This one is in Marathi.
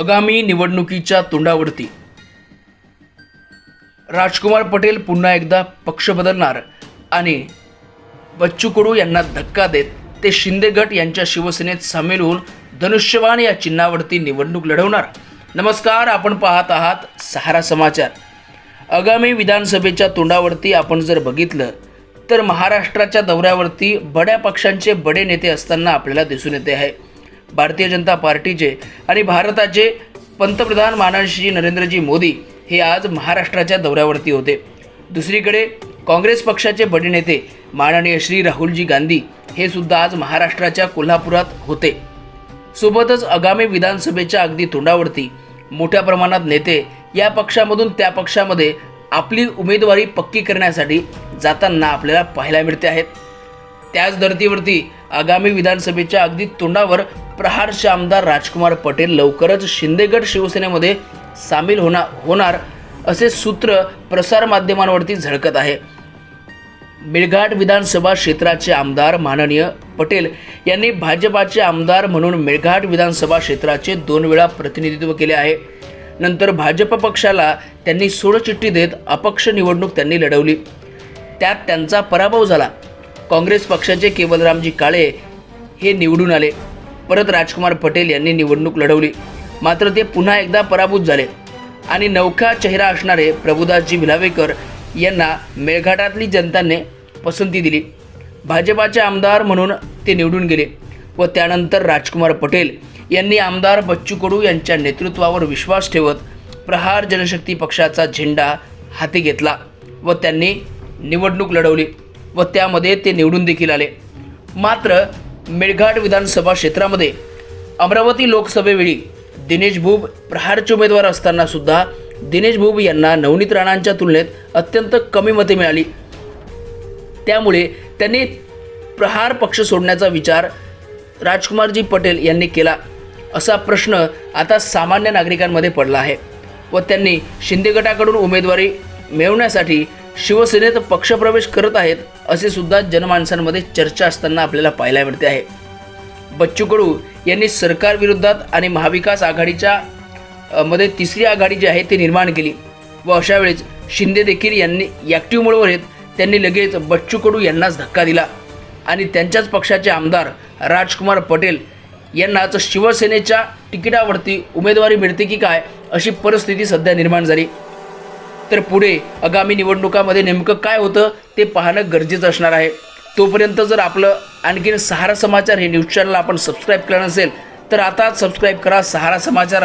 आगामी निवडणुकीच्या तोंडावरती. राजकुमार पटेल पुन्हा एकदा पक्ष बदलणार आणि बच्चू कडू यांना धक्का देत ते शिंदे गट यांच्या शिवसेनेत सामील होऊन धनुष्यबाण या चिन्हावरती निवडणूक लढवणार. नमस्कार आपण पाहत आहात सहारा समाचार. आगामी विधानसभेच्या तोंडावरती आपण जर बघितलं तर महाराष्ट्राच्या दौऱ्यावरती बड्या पक्षांचे बडे नेते असताना आपल्याला दिसून येते आहे. भारतीय जनता पार्टीचे आणि भारताचे पंतप्रधान माननीय नरेंद्रजी मोदी हे आज महाराष्ट्राच्या दौऱ्यावरती होते. दुसरीकडे काँग्रेस पक्षाचे बडे नेते माननीय श्री राहुलजी गांधी हे सुद्धा आज महाराष्ट्राच्या कोल्हापुरात होते. सोबतच आगामी विधानसभेच्या अगदी तोंडावरती मोठ्या प्रमाणात नेते या पक्षामधून त्या पक्षामध्ये आपली उमेदवारी पक्की करण्यासाठी जाताना आपल्याला पाहायला मिळते आहेत. त्याच धर्तीवरती आगामी विधानसभेच्या अगदी तोंडावर प्रहारचे आमदार राजकुमार पटेल लवकरच शिंदेगड शिवसेनेमध्ये सामील होणार होणार असे सूत्र प्रसारमाध्यमांवरती झळकत आहे. मेळघाट विधानसभा क्षेत्राचे आमदार माननीय पटेल यांनी भाजपाचे आमदार म्हणून मेळघाट विधानसभा क्षेत्राचे दोन वेळा प्रतिनिधित्व केले आहे. नंतर भाजप पक्षाला त्यांनी सोडचिठ्ठी देत अपक्ष निवडणूक त्यांनी लढवली. त्यात त्यांचा पराभव झाला. काँग्रेस पक्षाचे केवलरामजी काळे हे निवडून आले. परत राजकुमार पटेल यांनी निवडणूक लढवली. मात्र ते पुन्हा एकदा पराभूत झाले. आणि नौखा चेहरा असणारे प्रभुदासजी भिलावेकर यांना मेळघाटातली जनताने पसंती दिली. भाजपाचे आमदार म्हणून ते निवडून गेले व त्यानंतर राजकुमार पटेल यांनी आमदार बच्चू कडू यांच्या नेतृत्वावर विश्वास ठेवत प्रहार जनशक्ती पक्षाचा झेंडा हाती घेतला व त्यांनी निवडणूक लढवली व त्यामध्ये ते निवडून देखील आले. मात्र मेळघाट विधानसभा क्षेत्रामध्ये अमरावती लोकसभेवेळी दिनेश भूब प्रहारचे उमेदवार असताना सुद्धा दिनेश भूब यांना नवनीत राणांच्या तुलनेत अत्यंत कमी मते मिळाली. त्यामुळे त्यांनी प्रहार पक्ष सोडण्याचा विचार राजकुमारजी पटेल यांनी केला. असा प्रश्न आता सामान्य नागरिकांमध्ये पडला आहे व त्यांनी शिंदे गटाकडून उमेदवारी मिळवण्यासाठी शिवसेनेत पक्षप्रवेश करत आहेत असे सुद्धा जनमानसांमध्ये चर्चा असताना आपल्याला पाहायला मिळते आहे. बच्चू कडू यांनी सरकारविरोधात आणि महाविकास आघाडीच्या मध्ये तिसरी आघाडी जी आहे ती निर्माण केली व अशा वेळेस शिंदे देखील यांनी ॲक्टिव्ह मोडवर येत त्यांनी लगेच बच्चू कडू यांनाच धक्का दिला. आणि त्यांच्याच पक्षाचे आमदार राजकुमार पटेल यांनाच शिवसेनेच्या तिकिटावरती उमेदवारी मिळते की काय अशी परिस्थिती सध्या निर्माण झाली. तर पुढे आगामी निवडणुकामध्ये नेमकं काय होतं ते पाहणं गरजेचं असणार आहे. तोपर्यंत जर आपलं आणखीन सहारा समाचार हे न्यूज चॅनल आपण सबस्क्राईब केलं नसेल तर आता सबस्क्राईब करा सहारा समाचार